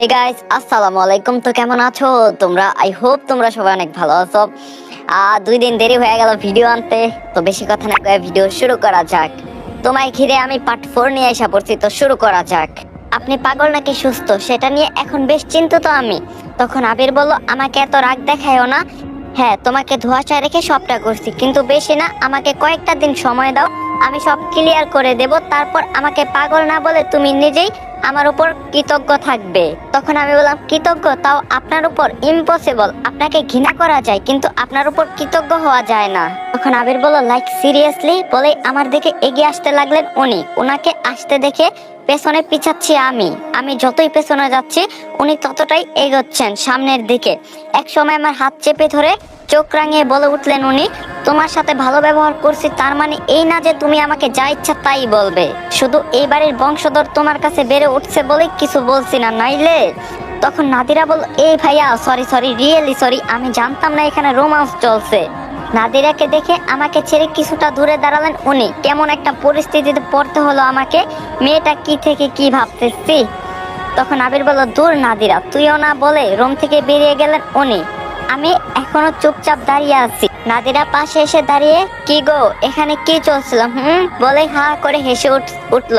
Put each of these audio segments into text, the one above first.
তো কেমন আছো? তোমরা আই হোপ তোমরা সবাই অনেক ভালো আছো। দুই দিন দেরি হয়ে গেল ভিডিও আনতে, তো বেশি কথা না ভিডিও শুরু করা যাক। তোমায় ঘিরে আমি পার্ট ফোর নিয়ে এসে পড়ছি, তো শুরু করা যাক। আপনি পাগল নাকি সুস্থ? সেটা নিয়ে এখন বেশ চিন্তিত আমি। তখন আবির বলল, আমাকে এত রাগ দেখায়ও না? হ্যাঁ তোমাকে ধোয়াশায় রেখে সবটা করছি, কিন্তু বেশি না। আমাকে কয়েকটা দিন সময় দাও, আমি সব ক্লিয়ার করে দেব। তারপর আমাকে পাগল না বলে তুমি নিজেই আমার উপর কৃতজ্ঞ থাকবে। তখন আমি বললাম, কৃতজ্ঞ? তাও আপনার উপর ইম্পসিবল আপনাকে ঘৃণা করা যায়, কিন্তু আপনার উপর কৃতজ্ঞ হওয়া যায় না। তখন আবির বলল লাইক সিরিয়াসলি বলে, আমার দিকে এগিয়ে আসতে লাগলেন উনি। ওনাকে আসতে দেখে পেছনে পিছাচ্ছি আমি। আমি যতই পেছনে যাচ্ছি, উনি ততটাই এগোচ্ছেন সামনের দিকে। এক সময় আমার হাত চেপে ধরে চোখ রাঙিয়ে বলে উঠলেন উনি, তোমার সাথে ভালো ব্যবহার করছি, তার মানে এই না যে তুমি আমাকে যা ইচ্ছা তাই বলবে। শুধু এই বাড়ির বংশধর তোমার কাছে বেড়ে উঠছে বলে কিছু বলছি না, নাইলে? তখন নাদিরা বল এই ভাইয়া সরি সরি রিয়েলি সরি আমি জানতাম না এখানে রোমান্স চলছে। নাদিরাকে দেখে আমাকে ছেড়ে কিছুটা দূরে দাঁড়ালেন উনি। কেমন একটা পরিস্থিতিতে পড়তে হলো আমাকে। মেয়েটা কি থেকে কি ভাবতেছি? তখন আবির বলল, দূর নাদিরা, তুইও না বলে রুম থেকে বেরিয়ে গেলেন উনি। আমি এখনও চুপচাপ দাঁড়িয়ে আছি। নাদিরা পাশে এসে দাঁড়িয়ে, কি গো, এখানে কি চলছিল, হুম? বলে হা করে হেসে উঠ, উঠল।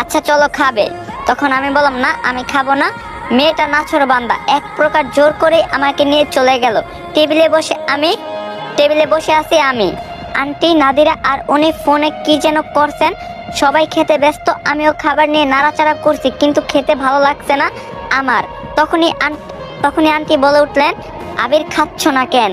আচ্ছা চলো, খাবে। তখন আমি বললাম, না, আমি খাব না। মেয়েটা নাছর বান্দা, এক প্রকার জোর করে আমাকে নিয়ে চলে গেল। টেবিলে বসে আমি, টেবিলে বসে আছি আমি। আন্টি নাদিরা আর উনি ফোনে কি যেন করছেন, সবাই খেতে ব্যস্ত, আমিও খাবার নিয়ে নাড়াচাড়া করছি, কিন্তু খেতে ভালো লাগছে না আমার। তখনই তখনই আন্টি বলে উঠলেন, আবির খাচ্ছ না কেন?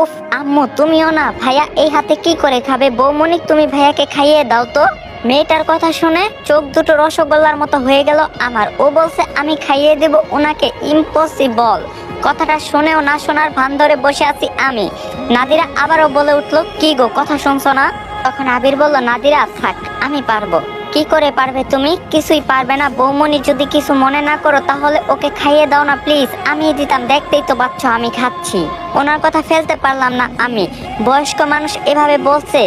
উফ, আম্মু, তুমিও না, ভাইয়া এই হাতে কি করে খাবে? বৌমনি, তুমি ভাইয়াকে খাইয়ে দাও তো। মেয়েটার কথা শুনে চোখ দুটো রসগোল্লার মতো হয়ে গেল আমার। ও বলছে, আমি খাইয়ে দেব ওনাকে ইম্পসিবল কথাটা শুনেও না শোনার ভান ধরে বসে আছি আমি। নাদিরা আবারও বলে উঠল, কি গো, কথা শুনছো না? তখন আবির বলল, নাদিরা, থাক, আমি পারব। কি করে পারবে তুমি? কিছুই পারবে না বৌমনি যদি কিছু মনে না করো তাহলে ওকে খাইয়ে দাও না, প্লিজ। আমি দিতাম, দেখতেই তো পাচ্ছ, আমি খাচ্ছি। ওনার কথা ফেলতে পারলাম না আমি। বয়স্ক মানুষ এভাবে বলছে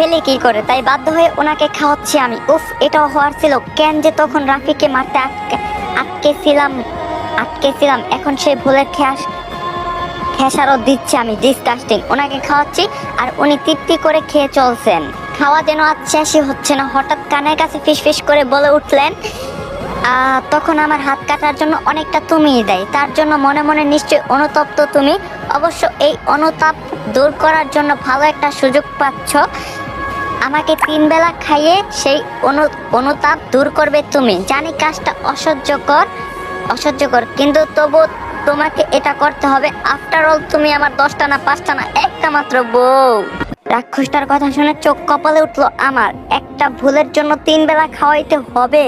ফেলে কি করে? তাই বাধ্য হয়ে ওনাকে খাওয়াচ্ছি আমি। উফ, এটাও হওয়ার ছিল। কেন যে তখন রাফিকে মারতে আটকে, আটকেছিলাম আটকেছিলাম। এখন সে ভুলের খেয়াস খেসারও দিচ্ছি আমি ডিসকাস্টিং ওনাকে খাওয়াচ্ছি আর উনি তৃপ্তি করে খেয়ে চলছেন। খাওয়া যেন আজ হচ্ছে না। হঠাৎ কানের কাছে ফিস ফিস করে বলে উঠলেন তখন আমার হাত কাটার জন্য অনেকটা তুমিই দেয়। তার জন্য মনে মনে নিশ্চয়ই অনুতপ্ত তুমি। অবশ্য এই অনুতাপ দূর করার জন্য ভালো একটা সুযোগ পাচ্ছ। আমাকে তিন বেলা খাইয়ে সেই অনু, অনুতাপ দূর করবে তুমি। জানি কাজটা অসহ্যকর অসহ্যকর, কিন্তু তবু তোমাকে এটা করতে হবে। আফটার অল তুমি আমার দশটা না পাঁচটা না একটা মাত্র বউ। রাক্ষসটার কথা শুনে চোখ কপালে উঠল আমার। একটা ভুলের জন্য তিন বেলা খাওয়াইতে হবে,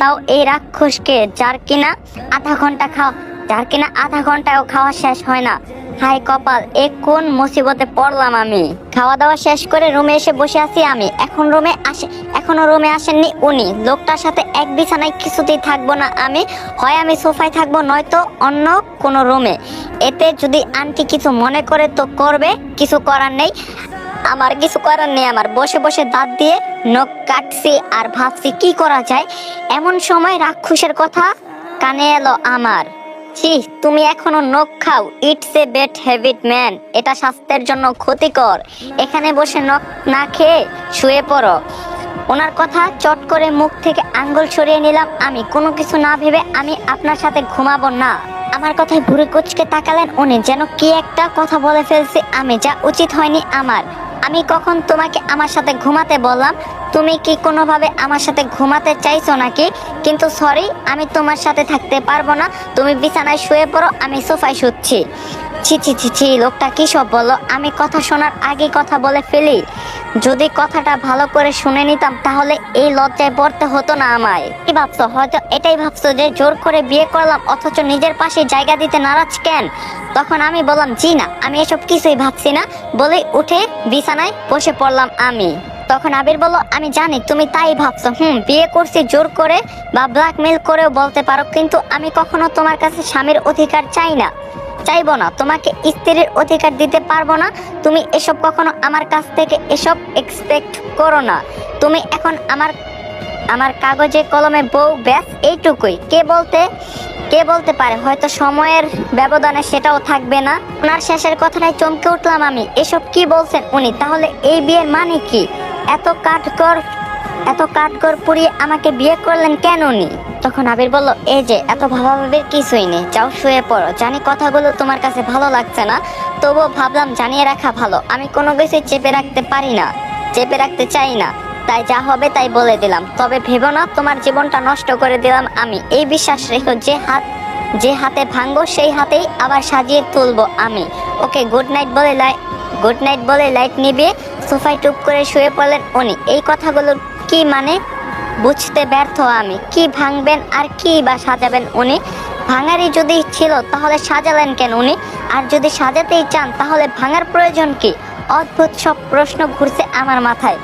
তাও এই রাক্ষসকে, যার কিনা আধা ঘণ্টা খাওয়া যার কিনা আধা ঘন্টায়ও খাওয়া শেষ হয় না। হাই কপাল, এ কোন মুসিবতে পড়লাম আমি? খাওয়া দাওয়া শেষ করে রুমে এসে বসে আছি আমি। এখন রুমে আসে এখনও রুমে আসেননি উনি। লোকটার সাথে এক বিছানায় কিছুতেই থাকব না আমি। হয় আমি সোফায় থাকব, নয়তো অন্য কোনো রুমে। এতে যদি আন্টি কিছু মনে করে তো করবে, কিছু করার নেই। আমার কিছু করার নেই আমার। বসে বসে দাঁত দিয়ে নখ কাটছি আর ভাবছি কি করা যায়? এমন সময় রাক্ষসের কথা কানে এলো আমার। ছি, তুমি এখনও নখ খাও। It's a bad habit man এটা স্বাস্থ্যের জন্য ক্ষতিকর। এখানে বসে নখ না খেয়ে শুয়ে পড়ো। ওনার কথা চট করে মুখ থেকে আঙ্গুল সরিয়ে নিলাম আমি। কোনো কিছু না ভেবে আমি আপনার সাথে ঘুমাবো না। আমার কথায় ভুরে কুচকে তাকালেন উনি, যেন কি একটা কথা বলে ফেলছি আমি, যা উচিত হয়নি আমার। আমি কখন তোমাকে আমার সাথে ঘুমাতে বললাম? তুমি কি কোনোভাবে আমার সাথে ঘুমাতে চাইছো নাকি? কিন্তু সরি আমি তোমার সাথে থাকতে পারব না। তুমি বিছানায় শুয়ে পড়ো, আমি সোফায় শুচ্ছি। ছি ছি ছি ছি, লোকটা কি সব বলল? আমি কথা শোনার আগে কথা বলে ফেলি। যদি কথাটা ভালো করে শুনে নিতাম, তাহলে এই লজ্জায় পড়তে হতো না আমায়। কি ভাবছ? হয়তো এটাই ভাবছ যে জোর করে বিয়ে করলাম, অথচ নিজের পাশে জায়গা দিতে নারাজ কেন? তখন আমি বললাম, জি না, আমি এসব কিছুই ভাবছি না। বলে উঠে বিছানায় বসে পড়লাম আমি। তখন আবির বলল, আমি জানি, তুমি তাই ভাবছ। হুম, বিয়ে করছি, জোর করে বা ব্ল্যাকমেল করেও বলতে পারো, কিন্তু আমি কখনো তোমার কাছে স্বামীর অধিকার চাই না। চাইব না, তোমাকে স্ত্রীর অধিকার দিতে পারব না। তুমি এসব কখনো আমার কাছ থেকে এসব এক্সপেক্ট করো না। তুমি এখন আমার আমার কাগজে, কলমে বউ, ব্যাস, এইটুকুই। কে বলতে কে বলতে পারে? হয়তো সময়ের ব্যবধানে সেটাও থাকবে না। ওনার শেষের কথাটাই চমকে উঠলাম আমি। এসব কি বলছেন উনি? তাহলে এই বিয়ের মানে কি? এত কাঠকর এত কাঠকর পুড়িয়ে আমাকে বিয়ে করলেন কেন উনি? তখন আবির বলল, এই যে, এত ভাবাভাবির কিছুই নেই। যাও শুয়ে পড়ো। জানি কথাগুলো তোমার কাছে ভালো লাগছে না, তবুও ভাবলাম জানিয়ে রাখা ভালো। আমি কোনো কিছুই চেপে রাখতে পারি না, চেপে রাখতে চাই না। তাই যা হবে তাই বলে দিলাম। তবে ভেবো না, তোমার জীবনটা নষ্ট করে দিলাম আমি। এই বিশ্বাস রেখো, যে হাত, যে হাতে ভাঙবো, সেই হাতেই আবার সাজিয়ে তুলবো আমি। ওকে গুড নাইট বলে লাই, গুড নাইট বলে লাইট নিভিয়ে সোফায় টুপ করে শুয়ে পড়লেন উনি। এই কথাগুলো কি মানে? বুঝতে ব্যর্থ আমি। কি ভাঙবেন আর কি বা সাজাবেন উনি? ভাঙারই যদি ছিল, তাহলে সাজালেন কেন উনি? আর যদি সাজাতেই চান, তাহলে ভাঙার প্রয়োজন কি? অদ্ভুত সব প্রশ্ন ঘুরছে আমার মাথায়।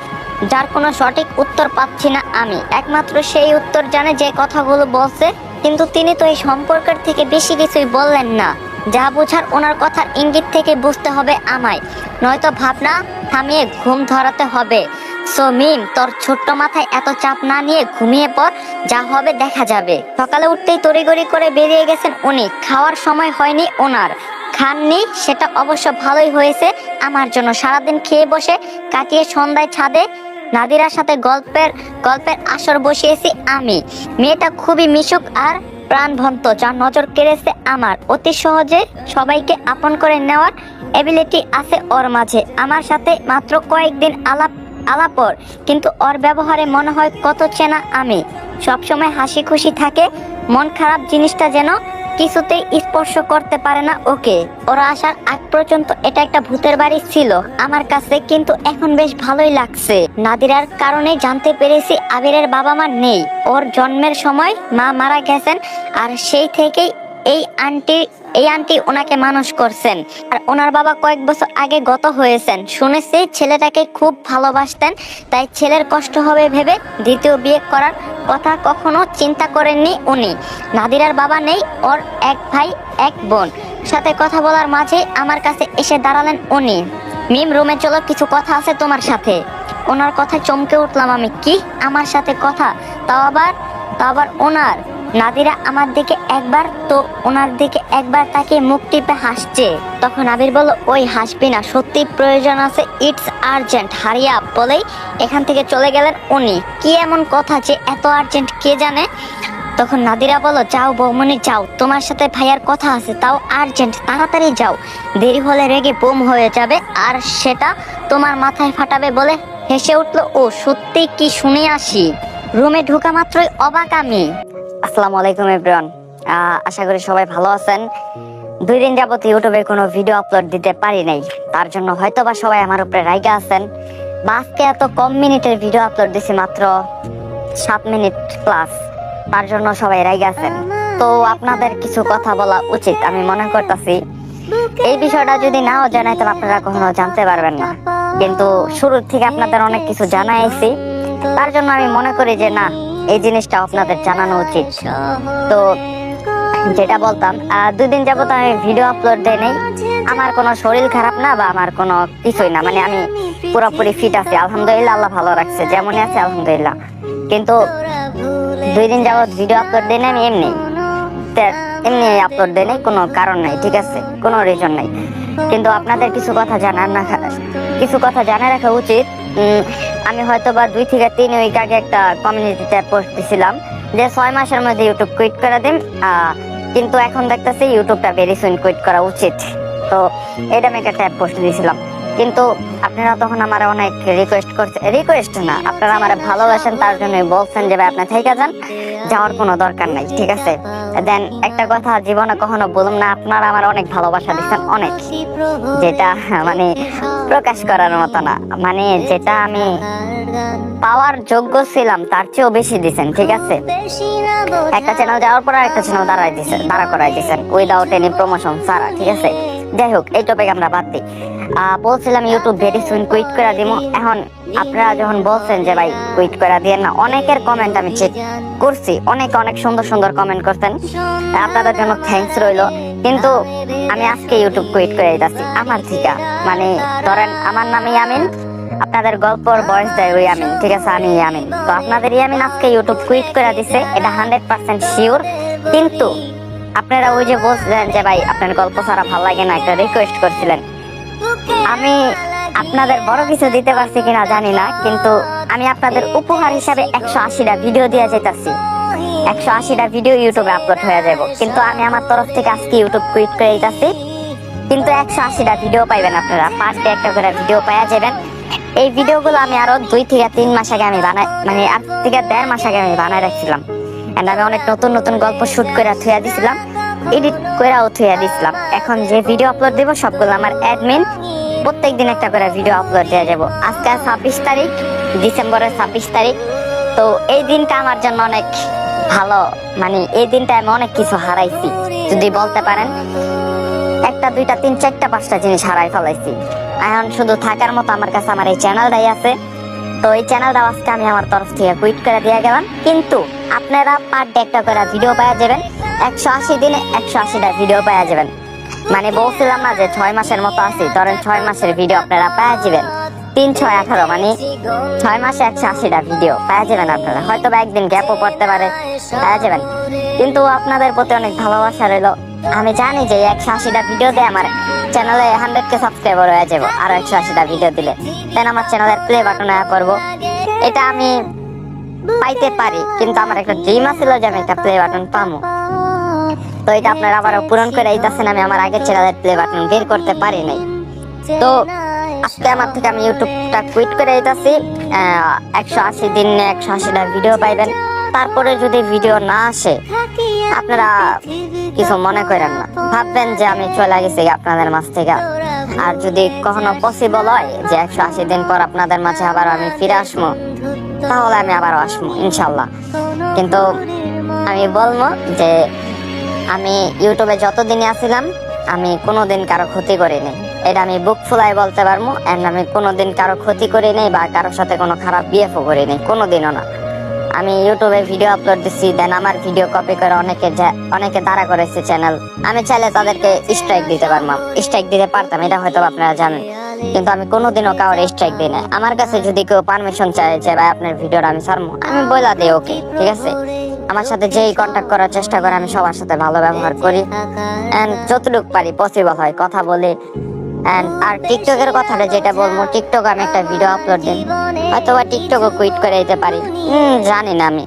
যার কোনো সঠিক উত্তর পাচ্ছি না আমি। একমাত্র সেই উত্তর জানে যে কথাগুলো বলছে, কিন্তু তিনি তো এই সম্পর্কের থেকে বেশি কিছুই বললেন না। যা বোঝার ওনার কথার ইঙ্গিত থেকে বুঝতে হবে আমায়। নয়তো ভাবনা থামিয়ে ঘুম ধরাতে হবে। সো মিম, তোর ছোট্ট মাথায় এত চাপ না নিয়ে ঘুমিয়ে পর যা হবে দেখা যাবে। সকালে উঠতেই তড়িগড়ি করে বেরিয়ে গেছেন উনি। খাওয়ার সময় হয়নি ওনার। খাননি, সেটা অবশ্য ভালোই হয়েছে আমার জন্য। সারাদিন খেয়ে বসে কাটিয়ে সন্ধ্যায় ছাদে নাদিরার সাথে গল্পের গল্পের আসর বসিয়েছি আমি। মেয়েটা খুবই মিশুক আর প্রাণভন্ত যা নজর কেড়েছে আমার। অতি সহজে সবাইকে আপন করে নেওয়ার অ্যাবিলিটি আছে ওর মাঝে। আমার সাথে মাত্র কয়েকদিন আলাপ আলাপর, কিন্তু ওর ব্যবহারে মনে হয় কত চেনা আমি। সবসময় হাসি খুশি থাকে, মন খারাপ জিনিসটা যেন কিছুতেই স্পর্শ করতে পারে না ওকে। ওরা আসার আগ পর্যন্ত এটা একটা ভূতের বাড়ি ছিল, আমার কাছে কিন্তু এখন বেশ ভালোই লাগছে। নাদিরার কারণে জানতে পেরেছি আবিরের বাবা মা নেই। ওর জন্মের সময় মা মারা গেছেন, আর সেই থেকেই এই আন্টি এই আন্টি ওনাকে মানুষ করছেন। আর ওনার বাবা কয়েক বছর আগে গত হয়েছেন। শুনেছি ছেলেটাকে খুব ভালোবাসতেন, তাই ছেলের কষ্ট হবে ভেবে দ্বিতীয় বিয়ে করার কথা কখনো চিন্তা করেননি উনি। নাদিরার বাবা নেই, ওর এক ভাই, এক বোন। সাথে কথা বলার মাঝে আমার কাছে এসে দাঁড়ালেন উনি। মিম, রুমে চলো, কিছু কথা আছে তোমার সাথে। ওনার কথায় চমকে উঠলাম আমি। কি? আমার সাথে কথা? তাও আবার? তাও আবার ওনার? নাদিরা আমার দিকে একবার তো ওনার দিকে একবার তাকে মুখ টিপে হাসছে। তখন আবির বলল, ওই হাসবি না সত্যি প্রয়োজন আছে, ইটস আর্জেন্ট, হারিয়া বলেই এখান থেকে চলে গেলেন উনি। কি এমন কথা যে এত আর্জেন্ট, কে জানে? তখন নাদিরা বলো যাও বৌমনি, যাও, তোমার সাথে ভাইয়ার কথা আছে, তাও আর্জেন্ট, তাড়াতাড়ি যাও। দেরি হলে রেগে বোম হয়ে যাবে, আর সেটা তোমার মাথায় ফাটাবে বলে হেসে উঠল, ও সত্যি কি শুনে আসি? রুমে ঢোকা মাত্রই অবাক আমি। আসসালামু আলাইকুম এভরিওয়ান আশা করি সবাই ভালো আছেন। দুই দিন যাবত ইউটিউবে কোনো ভিডিও আপলোড দিতে পারি নাই। তার জন্য হয়তো বা সবাই আমার উপরে রাইগা আছেন। বা আজকে এত কম মিনিটের ভিডিও আপলোড দিছি মাত্র সাত মিনিট প্লাস তার জন্য সবাই রাইগা আছেন। তো আপনাদের কিছু কথা বলা উচিত, আমি মনে করতেছি। এই বিষয়টা যদি নাও জানাইতাম আপনারা কখনো জানতে পারবেন না। কিন্তু শুরুর থেকে আপনাদের অনেক কিছু জানাইছি। তার জন্য আমি মনে করি যে না এই জিনিসটা আপনাদের জানানো উচিত। তো যেটা বলতাম আহ, দুই দিন যাবত আমি ভিডিও আপলোড দেই নাই। আমার কোনো শরীর খারাপ না বা আমার কোনো কিছুই না। মানে আমি পুরোপুরি ফিট আছি। আলহামদুলিল্লাহ আল্লাহ ভালো রাখছে। যেমনই আছে আলহামদুলিল্লাহ। কিন্তু দুই দিন যাবত ভিডিও আপলোড দেই না আমি এমনি। এমনি আপলোড দেই নাই কোনো কারণ নাই ঠিক আছে? কোনো রিজন নাই। কিন্তু আপনাদের কিছু কথা জানার না কিছু কথা জানা রাখা উচিত। আমি হয়তো বা দুই থেকে তিন উইক আগে একটা কমিউনিটিতে পোস্ট দিছিলাম যে ছয় মাসের মধ্যে ইউটিউব কুইট করে দিন। কিন্তু এখন দেখতেছি ইউটিউবটা ভেরি সুইন কুইট করা উচিত। তো এটা আমি একটা ট্যাব পোস্ট দিয়েছিলাম কিন্তু আপনারা তখন আমার অনেক রিকোয়েস্ট করছে। রিকোয়েস্ট না, আপনারা আমার ভালোবাসেন, তার জন্য বলছেন যে আপনি থেকে যান, যাওয়ার কোনো দরকার নাই, ঠিক আছে? দেন একটা কথা জীবনে কখনো বলুন না, আপনারা আমার অনেক ভালোবাসা দিচ্ছেন অনেক। যেটা মানে প্রকাশ করার মতো না। মানে যেটা আমি পাওয়ার যোগ্য ছিলাম, তার চেয়েও বেশি দিছেন, ঠিক আছে? একটা চ্যানেল যাওয়ার পর একটা চ্যানেল দাঁড়াই দিছেন, দাঁড়া করাই দিছেন উইদাউট এনি প্রমোশন ছাড়া, ঠিক আছে? যাই হোক এই টপিক আমরা বাদ দিই। বলছিলাম ইউটিউব ভেরি সুইন কুইট করে দিব। এখন আপনারা যখন বলছেন যে, ভাই কুইট করে দিয়ে না, অনেকের কমেন্ট আমি চেক করছি। অনেক অনেক সুন্দর সুন্দর কমেন্ট করতেন আপনাদের জন্য থ্যাঙ্কস রইল। কিন্তু আমি আজকে ইউটিউব কুইট করে দিতেছি। আমার ঠিকা মানে ধরেন আমার নাম ইয়ামিন, আপনাদের গল্পর বয়স দেয় ওই আমিন ঠিক আছে? আমি ইয়ামিন। তো আপনাদের ইয়ামিন আজকে ইউটিউব কুইট করে দিছে, এটা হান্ড্রেড পার্সেন্ট শিওর কিন্তু আপনারা ওই যে বলছিলেন যে ভাই, আপনার গল্প ছাড়া ভালো লাগে না, একটা রিকোয়েস্ট করছিলেন। আমি আপনাদের বড় কিছু দিতে পারছি কিনা জানি না, কিন্তু আমি আপনাদের উপহার হিসাবে একশো আশিটা ভিডিও দিয়ে যেতেছি একশো আশিটা ভিডিও ইউটিউবে আপলোড হয়ে যাব। কিন্তু আমি আমার তরফ থেকে আজকে ইউটিউব কুইট করে দিতেছি। কিন্তু একশো আশিটা ভিডিও পাইবেন আপনারা। পার ডে একটা করে ভিডিও পাওয়া যাবেন। এই ভিডিওগুলো আমি আরও দুই থেকে তিন মাস আগে আমি বানাই মানে আট থেকে দেড় মাস আগে আমি বানায় রাখছিলাম। আমি অনেক নতুন নতুন গল্প শুট করে থুয়া দিছিলাম এডিট করেও থুয়া দিছিলাম। এখন যে ভিডিও আপলোড দেবো, সবগুলো আমার অ্যাডমিন প্রত্যেক দিন একটা করে ভিডিও আপলোড দেওয়া যাব। আজকে ছাব্বিশ তারিখ, ডিসেম্বরের ছাব্বিশ তারিখ। তো এই দিনটা আমার জন্য অনেক ভালো। মানে এই দিনটা আমি অনেক কিছু হারাইছি, যদি বলতে পারেন। একটা, দুইটা, তিন, চারটা, পাঁচটা জিনিস হারাই ফেলাইছি। এখন শুধু থাকার মতো আমার কাছে আমার এই চ্যানেলটাই আছে। তো এই চ্যানেলটা আজকে আমি আমার তরফ থেকে কুইট করে দিয়ে গেলাম। কিন্তু আপনারা পার ডে একটা করে ভিডিও পাওয়া যাবেন। একশো আশি দিনে একশো আশিটা ভিডিও পাওয়া যাবেন। মানে বলছিলাম না যে ছয় মাসের মতো আছি, ধরেন ছয় মাসের ভিডিও আপনারা পাওয়া যাবেন। তিন, ছয়, আঠারো মানে ছয় মাসে একশো আশিটা ভিডিও পাওয়া যাবেন আপনারা। হয়তো বা একদিন গ্যাপও পড়তে পারে পাওয়া যাবেন। কিন্তু আপনাদের প্রতি অনেক ভালোবাসা রইল। আমি জানি যে একশো আশিটা ভিডিও দিয়ে আমার চ্যানেলে হান্ড্রেড কে সাবস্ক্রাইবার হয়ে যাব, আরও একশো আশিটা ভিডিও দিলে। দেন আমার চ্যানেলের প্লে বাটনে করব। এটা আমি পাইতে পারি, কিন্তু আমার একটা ড্রিম আছিল যে আমি একটা প্লে বাটন পাবো তো এটা আপনারা আবার পূরণ করে দিতেছেন, আমি আমার আগের চ্যানেলের প্লে বাটন বের করতে পারি নাই। তো আজকে আমার থেকে আমি ইউটিউবটা কুইট করে দিতেছি। একশো আশি দিন একশো আশিটা ভিডিও পাইবেন। তারপরে যদি ভিডিও না আসে, আপনারা কিছু মনে করেন না। ভাববেন যে আমি চলে গেছি আপনাদের মাঝ থেকে। আর যদি কখনো পসিবল হয় যে একশো আশি দিন পর আপনাদের মাঝে আবার আমি ফিরে আসব, তাহলে আমি আবারও আসব ইনশাল্লাহ কিন্তু আমি বলব যে আমি ইউটিউবে যতদিনই আসছিলাম আমি কোনোদিন কারও ক্ষতি করিনি। এটা আমি বুক ফুলাই বলতে পারব এন্ড আমি কোনোদিন কারও ক্ষতি করিনি বা কারোর সাথে কোনো খারাপ বিহেভও করি নাই কোনোদিনও না। আমি ইউটিউবে ভিডিও আপলোড দিচ্ছি দেন আমার ভিডিও কপি করে অনেকে অনেকে দাঁড়া করেছে চ্যানেল আমি চাইলে তাদেরকে স্ট্রাইক দিতে পারতাম। স্ট্রাইক দিতে পারতাম, এটা হয়তো আপনারা জানেন। কিন্তু আমি কোনোদিনও কাউর স্ট্রাইক দিই না আমার কাছে যদি কেউ পারমিশন চায় যে, ভাই, আপনার ভিডিওটা আমি ছাড়বো, আমি বইলা দিই ওকে ঠিক আছে? আমার সাথে যেই কন্ট্যাক্ট করার চেষ্টা করে, আমি সবার সাথে ভালো ব্যবহার করি। এন্ড যতটুকু পারি পসিবল হয়, কথা বলি। আর টিকটকের কথাটা যেটা বলব টিকটক আমি একটা ভিডিও আপলোড দিই হয়তো টিকটকও কুইট করে দিতে পারি। জানি না আমি।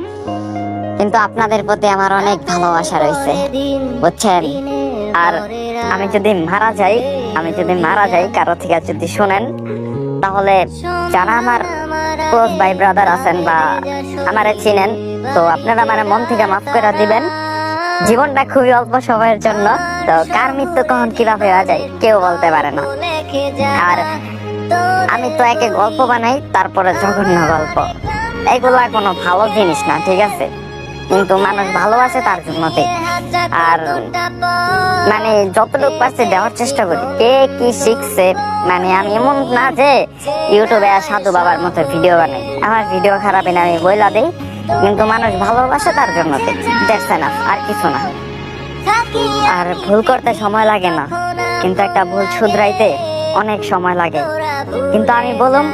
কিন্তু আপনাদের প্রতি আমার অনেক ভালোবাসা রয়েছে, বুঝছেন? আর আমি যদি মারা যাই, আমি যদি মারা যাই, কারও থেকে যদি শোনেন, তাহলে যারা আমার ক্লোজ ভাই ব্রাদার আছেন বা আমারে চিনেন, তো আপনারা আমার মন থেকে মাফ করে দিবেন। জীবনটা খুবই অল্প সময়ের জন্য। তো কার মৃত্যু কখন কীভাবে হয়ে যায়, কেউ বলতে পারে না। আর আমি তো একে গল্প বানাই, তারপরে জঘন্য গল্প। এগুলা কোনো ভালো জিনিস না, ঠিক আছে? কিন্তু মানুষ ভালোবাসে তার জন্যতে। আর মানে যতটুকু পারছে দেওয়ার চেষ্টা করি। কে কি শিখছে? মানে আমি এমন না যে ইউটিউবে সাধু বাবার মতো ভিডিও বানাই। আমার ভিডিও খারাপ না আমি বইলা দেই। কিন্তু মানুষ ভালোবাসে তার জন্য দেখছে না আর কিছু না। আর ভুল করতে সময় লাগে না। কিন্তু একটা ভুল শুধরাইতে অনেক সময় লাগে। কিন্তু আমি বলুম,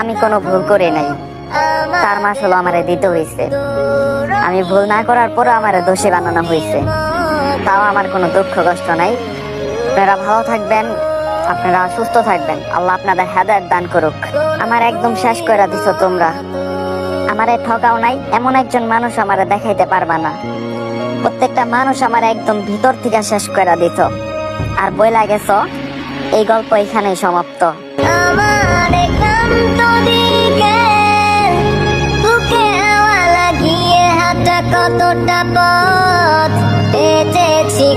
আমি কোনো ভুল করি নাই। তার মাস হলো আমারে দিতে হয়েছে আমি ভুল না করার পরও আমারে দোষী বানানো হয়েছে তাও আমার কোনো দুঃখ, কষ্ট নাই। আপনারা ভালো থাকবেন, আপনারা সুস্থ থাকবেন। আল্লাহ আপনাদের হেদায়ত দান করুক। আমার একদম শেষ করে দিছো তোমরা। আমারে ঠকাও নাই, এমন একজন মানুষ আমারে দেখাইতে পারবা না। প্রত্যেকটা মানুষ আমার একদম ভিতর থেকে শেষ করে দিত। আর বই লাগেছ? এই গল্প এখানেই সমাপ্ত। কতটা পথ পেতেছি